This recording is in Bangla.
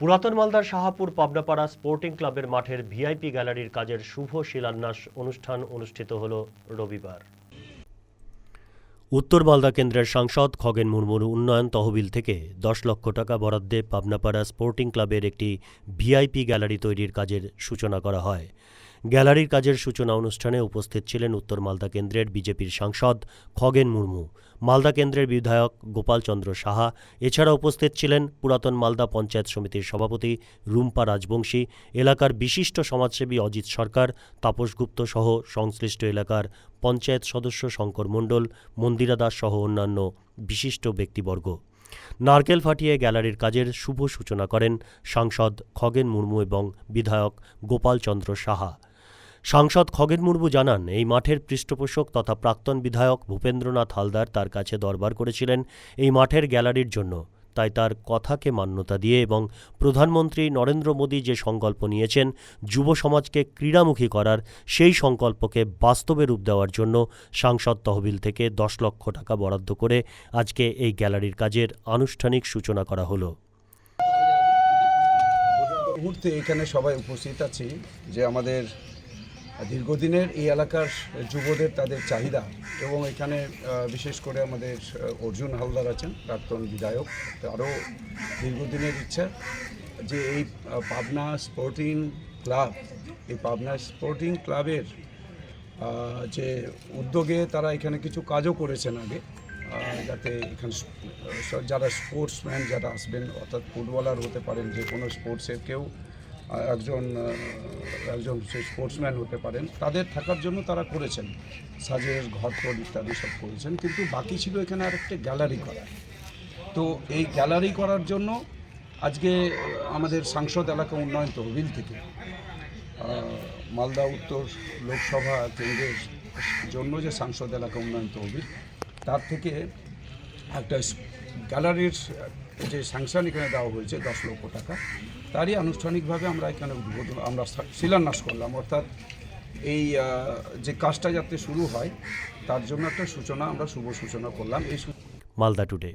পুরাতন মালদার শাহাপুর পাবনাপাড়া স্পোর্টিং ক্লাবের মাঠের ভিআইপি গ্যালারির কাজের শুভ শিলান্যাস অনুষ্ঠান অনুষ্ঠিত হল রবিবার। উত্তর মালদা কেন্দ্রের সাংসদ খগেন মুর্মুর উন্নয়ন তহবিল থেকে দশ লক্ষ টাকা বরাদ্দে পাবনাপাড়া স্পোর্টিং ক্লাবের একটি ভিআইপি গ্যালারি তৈরির কাজের সূচনা করা হয়। গ্যালারির কাজের সূচনা অনুষ্ঠানে উপস্থিত ছিলেন উত্তর মালদা কেন্দ্রের বিজেপির সাংসদ খগেন মুর্মু, মালদা কেন্দ্রের বিধায়ক গোপালচন্দ্র সাহা, এছাড়া উপস্থিত ছিলেন পুরাতন মালদা পঞ্চায়েত সমিতির সভাপতি রুম্পা রাজবংশী, এলাকার বিশিষ্ট সমাজসেবী অজিত সরকার, তাপস গুপ্ত সহ সংশ্লিষ্ট এলাকার পঞ্চায়েত সদস্য শঙ্কর মণ্ডল, মন্দিরা দাস সহ অন্যান্য বিশিষ্ট ব্যক্তিবর্গ। নারকেল ফাটিয়ে গ্যালারির কাজের শুভ সূচনা করেন সাংসদ খগেন মুর্মু এবং বিধায়ক গোপালচন্দ্র সাহা। সাংসদ খগেন মুর্মু জানান, এই মাঠের পৃষ্ঠপোষক তথা প্রাক্তন বিধায়ক ভূপেন্দ্রনাথ হালদার তার কাছে দরবার করেছিলেন এই মাঠের গ্যালারির জন্য। তাই তার কথাকে মান্যতা দিয়ে এবং প্রধানমন্ত্রী নরেন্দ্র মোদী যে সংকল্প নিয়েছেন যুব সমাজকে ক্রীড়ামুখী করার, সেই সংকল্পকে বাস্তবে রূপ দেওয়ার জন্য সাংসদ তহবিল থেকে দশ লক্ষ টাকা বরাদ্দ করে আজকে এই গ্যালারির কাজের আনুষ্ঠানিক সূচনা করা হলো। মুহূর্তে এখানে সবাই উপস্থিত আছি যে আমাদের দীর্ঘদিনের এই এলাকার যুবদের তাদের চাহিদা এবং এখানে বিশেষ করে আমাদের অর্জুন হালদার আছেন, প্রাক্তন বিধায়ক আরও দীর্ঘদিনের ইচ্ছা যে এই পাবনা স্পোর্টিং ক্লাব, এই পাবনা স্পোর্টিং ক্লাবের যে উদ্যোগে তারা এখানে কিছু কাজও করেছেন আগে যাতে এখানে যারা স্পোর্টসম্যান যারা আসবেন, অর্থাৎ ফুটবলার হতে পারেন যে কোনো স্পোর্টসের কেউ একজন একজন স্পোর্টসম্যান হতে পারেন। তাদের থাকার জন্য তারা করেছেন। সাজের ঘরটর ইত্যাদি সব করেছেন, কিন্তু বাকি ছিল এখানে আরেকটা গ্যালারি করা। তো এই গ্যালারি করার জন্য আজকে আমাদের সাংসদ এলাকা উন্নয়ন তহবিল থেকে মালদা উত্তর লোকসভা কেন্দ্রের জন্য যে সাংসদ এলাকা উন্নয়ন তহবিল, তার থেকে একটা গ্যালারির যে স্যাংশন এখানে দেওয়া হয়েছে দশ লক্ষ টাকা। তারই আনুষ্ঠানিকভাবে আমরা এখানে উদ্বোধন, আমরা শিলান্যাস করলাম। অর্থাৎ এই যে কাজটা যাতে শুরু হয়, তার জন্য একটা সূচনা, আমরা শুভ সূচনা করলাম। এই মালদা টুডে।